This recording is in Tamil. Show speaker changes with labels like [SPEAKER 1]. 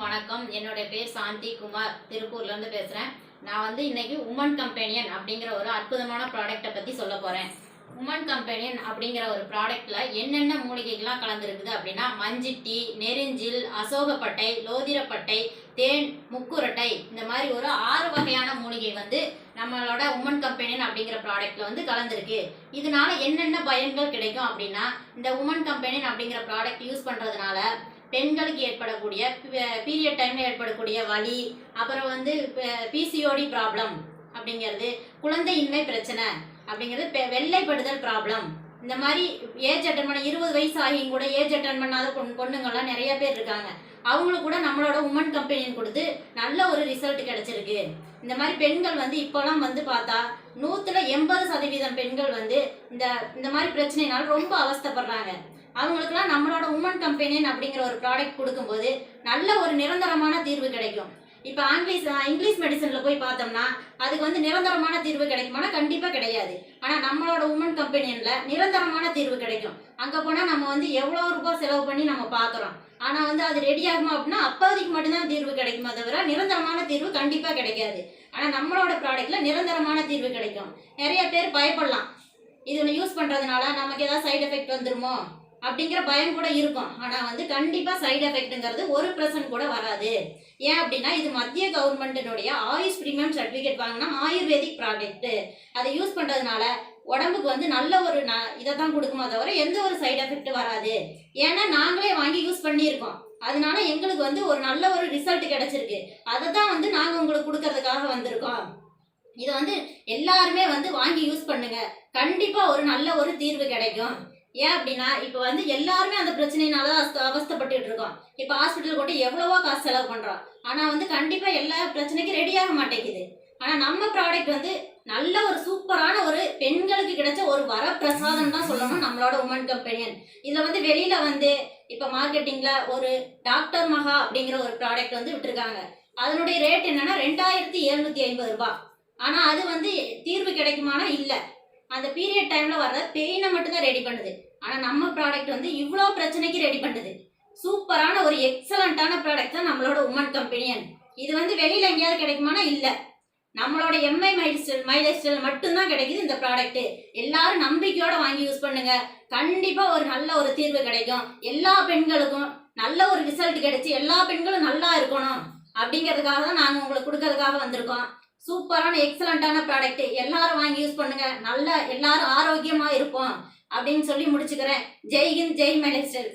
[SPEAKER 1] வணக்கம். என்னுடைய பேர் சாந்தி குமார். திருப்பூர்லேருந்து பேசுகிறேன் நான் வந்து இன்னைக்கு உமன் கம்பெனியன் அப்படிங்கிற ஒரு அற்புதமான ப்ராடக்டை பற்றி சொல்ல போகிறேன் உமன் கம்பெனியன் அப்படிங்கிற ஒரு ப்ராடக்டில் என்னென்ன மூலிகைகள்லாம் கலந்துருக்குது அப்படின்னா மஞ்சிட்டி நெருஞ்சில் அசோகப்பட்டை லோதிரப்பட்டை தேன் முக்குரட்டை இந்த மாதிரி ஒரு ஆறு வகையான மூலிகை வந்து நம்மளோட உமன் கம்பெனியன் அப்படிங்கிற ப்ராடக்ட்ல வந்து கலந்துருக்கு. இதனால என்னென்ன பயன்கள் கிடைக்கும் அப்படின்னா இந்த உமன் கம்பெனியன் அப்படிங்கிற ப்ராடக்ட் யூஸ் பண்றதுனால பெண்களுக்கு ஏற்படக்கூடிய பீரியட் டைம்ல ஏற்படக்கூடிய வலி அப்புறம் வந்து பிசிஓடி ப்ராப்ளம் அப்படிங்கிறது குழந்தையின்மை பிரச்சனை அப்படிங்கிறது பெ- வெள்ளைப்படுதல் ப்ராப்ளம் இந்த மாதிரி ஏஜ் அட்டன் பண்ண இருபது வயசு ஆகியும் கூட ஏஜ் அட்டன் பண்ணாத பொண்ணுங்கள்லாம் நிறைய பேர் இருக்காங்க. அவங்களும் கூட நம்மளோட உமன் கம்பெனின்னு கொடுத்து நல்ல ஒரு ரிசல்ட் கிடைச்சிருக்கு. இந்த மாதிரி பெண்கள் வந்து இப்போலாம் வந்து பார்த்தா நூற்றுல எண்பது சதவீதம் பெண்கள் வந்து இந்த இந்த மாதிரி பிரச்சனைனால ரொம்ப அவஸ்தைப்படுறாங்க. அவங்களுக்குலாம் நம்மளோட உமன் கம்பெனின் அப்படிங்கிற ஒரு ப்ராடக்ட் கொடுக்கும்போது நல்ல ஒரு நிரந்தரமான தீர்வு கிடைக்கும். இப்போ ஆங்கிலீஷ் இங்கிலீஷ் மெடிசனில் போய் பார்த்தோம்னா அதுக்கு வந்து நிரந்தரமான தீர்வு கிடைக்குமானா கண்டிப்பாக கிடையாது. ஆனால் நம்மளோட உமன் கம்பெனியில் நிரந்தரமான தீர்வு கிடைக்கும். அங்கே போனால் நம்ம வந்து எவ்வளோ ரூபாய் செலவு பண்ணி நம்ம பார்க்குறோம் ஆனால் வந்து அது ரெடி ஆகுமா அப்படின்னா அப்போதைக்கு மட்டும்தான் தீர்வு கிடைக்குமே தவிர நிரந்தரமான தீர்வு கண்டிப்பாக கிடைக்காது. ஆனால் நம்மளோட ப்ராடக்ட்டில் நிரந்தரமான தீர்வு கிடைக்கும். நிறைய பேர் பயப்படலாம். இது யூஸ் பண்ணுறதுனால நமக்கு ஏதாவது சைடு எஃபெக்ட் வந்துருமோ? அப்படிங்கிற பயம் கூட இருக்கும். ஆனால் வந்து கண்டிப்பாக சைடு எஃபெக்ட்டுங்கிறது ஒரு பர்சன்ட் கூட வராது. ஏன் அப்படின்னா இது மத்திய கவர்மெண்ட்டினுடைய ஆயுஷ் ப்ரீமியம் சர்டிஃபிகேட் வாங்கினா ஆயுர்வேதிக் ப்ராடக்ட்டு அதை யூஸ் பண்ணுறதுனால உடம்புக்கு வந்து நல்ல ஒரு ந இதை தான் கொடுக்குமா தவிர எந்த ஒரு சைடு எஃபெக்ட் வராது. ஏன்னா நாங்களே வாங்கி யூஸ் பண்ணியிருக்கோம். அதனால எங்களுக்கு வந்து ஒரு நல்ல ஒரு ரிசல்ட் கிடைச்சிருக்கு. அதை தான் வந்து நாங்கள் உங்களுக்கு கொடுக்கறதுக்காக வந்திருக்கோம். இதை வந்து எல்லாருமே வந்து வாங்கி யூஸ் பண்ணுங்க. கண்டிப்பாக ஒரு நல்ல ஒரு தீர்வு கிடைக்கும். ஏன் அப்படின்னா இப்போ வந்து எல்லாருமே அந்த பிரச்சனையினால தான் அவஸ்த- இருக்கோம் இப்போ ஹாஸ்பிட்டல் கொண்டு எவ்வளவோ காசு செலவு பண்ணுறோம் ஆனால் வந்து கண்டிப்பாக எல்லா பிரச்சனைக்கும் ரெடியாக மாட்டேங்குது. ஆனால் நம்ம ப்ராடக்ட் வந்து நல்ல ஒரு சூப்பரான ஒரு பெண்களுக்கு கிடைச்ச ஒரு வரப்பிரசாதம் தான் சொல்லணும் நம்மளோட உமன் கம்பெனியன் இதில் வந்து வெளியில் வந்து இப்போ மார்க்கெட்டிங்கில் ஒரு டாக்டர் மகா அப்படிங்கிற ஒரு ப்ராடக்ட் வந்து விட்டுருக்காங்க. அதனுடைய ரேட் என்னன்னா ரெண்டாயிரத்தி எழுநூற்றி ஐம்பது ரூபாய். ஆனால் அது வந்து தீர்வு கிடைக்குமானா இல்லை. அந்த பீரியட் டைமில் வர்ற பெயினை மட்டும்தான் ரெடி பண்ணுது. ஆனால் நம்ம ப்ராடக்ட் வந்து இவ்வளோ பிரச்சனைக்கு ரெடி பண்ணுது. சூப்பரான ஒரு எக்ஸலண்ட்டான ப்ராடக்ட் தான் நம்மளோட உமன் கம்பெனியன் இது வந்து வெளியில் எங்கேயாவது கிடைக்குமானா இல்லை. நம்மளோட எம்ஐ மைல்ஸ்டைல் மைலைஸ்டைல் மட்டும்தான் கிடைக்குது இந்த ப்ராடக்ட்டு எல்லாரும் நம்பிக்கையோட வாங்கி யூஸ் பண்ணுங்க. கண்டிப்பாக ஒரு நல்ல ஒரு தீர்வு கிடைக்கும். எல்லா பெண்களுக்கும் நல்ல ஒரு ரிசல்ட் கிடைச்சி எல்லா பெண்களும் நல்லா இருக்கணும். அப்படிங்கிறதுக்காக தான் நாங்கள் உங்களுக்கு கொடுக்கறதுக்காக வந்திருக்கோம். சூப்பரான எக்ஸலண்ட்டான ப்ராடக்ட் எல்லாரும் வாங்கி யூஸ் பண்ணுங்க. நல்ல எல்லாரும் ஆரோக்கியமா இருப்போம். அப்படின்னு சொல்லி முடிச்சுக்கிறேன். ஜெய்ஹிந்த் ஜெய் மைலைஸ்டைல்